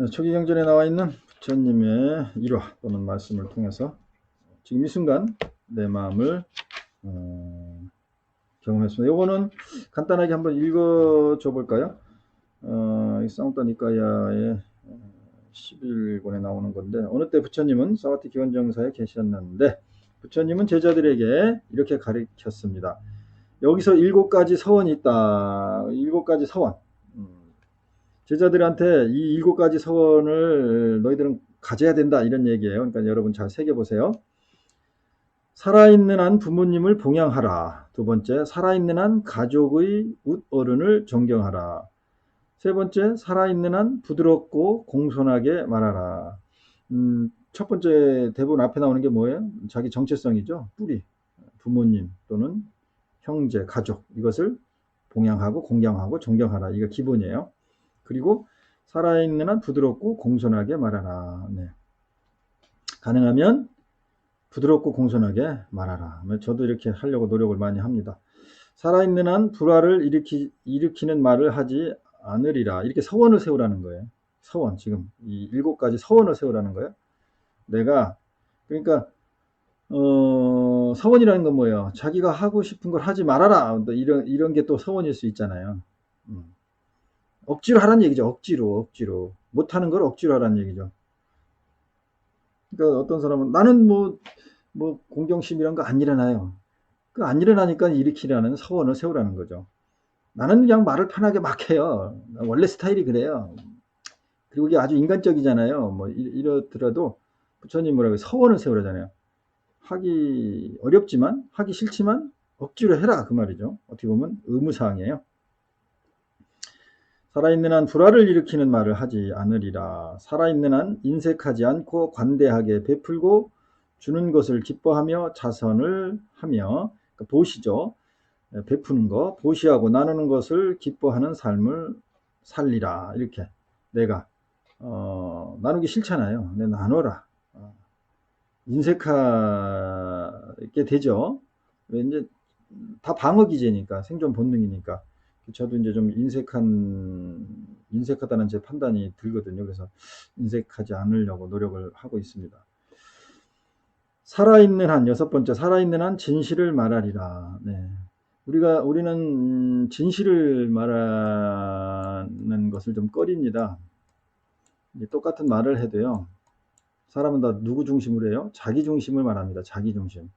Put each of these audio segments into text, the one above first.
네, 초기경전에 나와 있는 부처님의 일화 또는 말씀을 통해서 지금 이 순간 내 마음을 어, 경험했습니다. 이거는 간단하게 한번 읽어줘 볼까요? 어, 쌍따 니까야의 11권에 나오는 건데 어느 때 부처님은 사와티 기원정사에 계셨는데 부처님은 제자들에게 이렇게 가르쳤습니다. 여기서 일곱 가지 서원이 있다. 일곱 가지 서원. 음, 제자들한테 이 일곱 가지 서원을 너희들은 가져야 된다 이런 얘기예요. 그러니까 여러분 잘 새겨 보세요. 살아있는 한 부모님을 봉양하라. 두 번째, 살아있는 한 가족의 웃 어른을 존경하라. 세 번째, 살아있는 한 부드럽고 공손하게 말하라. 음, 첫 번째 대부분 앞에 나오는 게 뭐예요? 자기 정체성이죠. 뿌리. 부모님 또는 형제, 가족. 이것을 봉양하고 공경하고 존경하라. 이거 기본이에요. 그리고 살아있는 한 부드럽고 공손하게 말하라. 네. 가능하면 부드럽고 공손하게 말하라. 저도 이렇게 하려고 노력을 많이 합니다. 살아있는 한 불화를 일으키, 일으키는 말을 하지 않으리라. 이렇게 서원을 세우라는 거예요. 서원. 지금 이 일곱 가지 서원을 세우라는 거예요. 내가, 그러니까, 어, 서원이라는 건 뭐예요? 자기가 하고 싶은 걸 하지 말아라. 이런, 이런 게 또 서원일 수 있잖아요. 음. 억지로 하라는 얘기죠. 억지로, 억지로. 못하는 걸 억지로 하라는 얘기죠. 그러니까 어떤 사람은 나는 뭐, 뭐, 공경심 이런 거안 일어나요. 그 안 일어나니까 일으키라는 서원을 세우라는 거죠. 나는 그냥 말을 편하게 막 해요. 원래 스타일이 그래요. 그리고 이게 아주 인간적이잖아요. 뭐, 이렇더라도 부처님 뭐라고 서원을 세우라잖아요. 하기 어렵지만, 하기 싫지만, 억지로 해라. 그 말이죠. 어떻게 보면 의무사항이에요. 살아있는 한 불화를 일으키는 말을 하지 않으리라. 살아있는 한 인색하지 않고 관대하게 베풀고 주는 것을 기뻐하며 자선을 하며 그러니까 보시죠. 네, 베푸는 거, 보시하고 나누는 것을 기뻐하는 삶을 살리라. 이렇게 내가 어, 나누기 싫잖아요. 내 나눠라. 어, 인색하게 되죠. 이제 다 방어 기제니까 생존 본능이니까 저도 이제 좀 인색한 인색하다는 제 판단이 들거든요. 그래서 인색하지 않으려고 노력을 하고 있습니다. 살아있는 한 여섯 번째 살아있는 한 진실을 말하리라. 네. 우리가 우리는 진실을 말하는 것을 좀 꺼립니다. 똑같은 말을 해도요. 사람은 다 누구 중심으로 해요? 자기 중심을 말합니다. 자기 중심.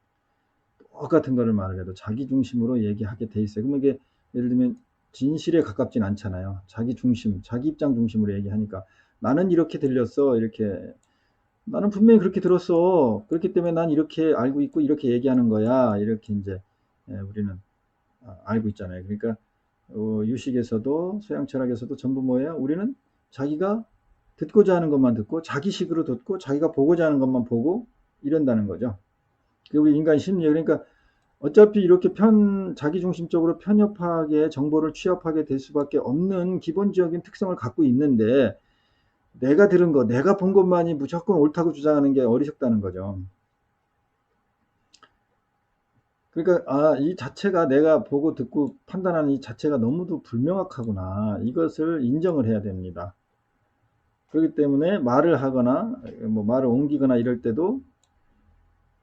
똑같은 거를 말을 해도 자기 중심으로 얘기하게 돼 있어요. 그러면 이게 예를 들면 진실에 가깝진 않잖아요. 자기 중심, 자기 입장 중심으로 얘기하니까 나는 이렇게 들렸어. 이렇게 나는 분명히 그렇게 들었어. 그렇기 때문에 난 이렇게 알고 있고 이렇게 얘기하는 거야. 이렇게 이제 예, 우리는 아, 알고 있잖아요. 그러니까 어, 유식에서도 서양 철학에서도 전부 뭐예요? 우리는 자기가 듣고자 하는 것만 듣고 자기식으로 듣고 자기가 보고자 하는 것만 보고 이런다는 거죠. 우리 인간 심리 그러니까 어차피 이렇게 편, 자기중심적으로 편협하게 정보를 취합하게 될 수밖에 없는 기본적인 특성을 갖고 있는데, 내가 들은 거, 내가 본 것만이 무조건 옳다고 주장하는 게 어리석다는 거죠. 그러니까, 아, 이 자체가 내가 보고 듣고 판단하는 이 자체가 너무도 불명확하구나. 이것을 인정을 해야 됩니다. 그렇기 때문에 말을 하거나, 뭐 말을 옮기거나 이럴 때도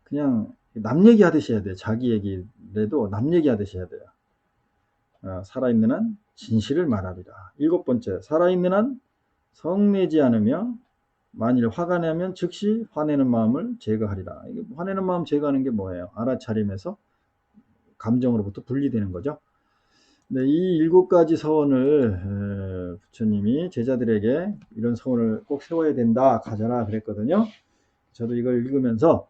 그냥 남 얘기하듯이 해야 돼. 자기 얘기라도 남 얘기하듯이 해야 돼요. 어, 살아있는 한 진실을 말하리라. 일곱 번째, 살아있는 한 성내지 않으며 만일 화가 나면 즉시 화내는 마음을 제거하리라. 이게 화내는 마음 제거하는 게 뭐예요? 알아차림에서 감정으로부터 분리되는 거죠. 네, 이 일곱 가지 서원을 부처님이 제자들에게 이런 서원을 꼭 세워야 된다, 가져라 그랬거든요. 저도 이걸 읽으면서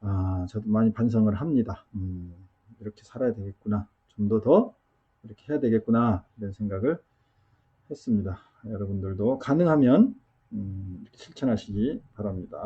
아, 저도 많이 반성을 합니다. 음, 이렇게 살아야 되겠구나. 좀 더 더 이렇게 해야 되겠구나. 이런 생각을 했습니다. 여러분들도 가능하면 음, 실천하시기 바랍니다.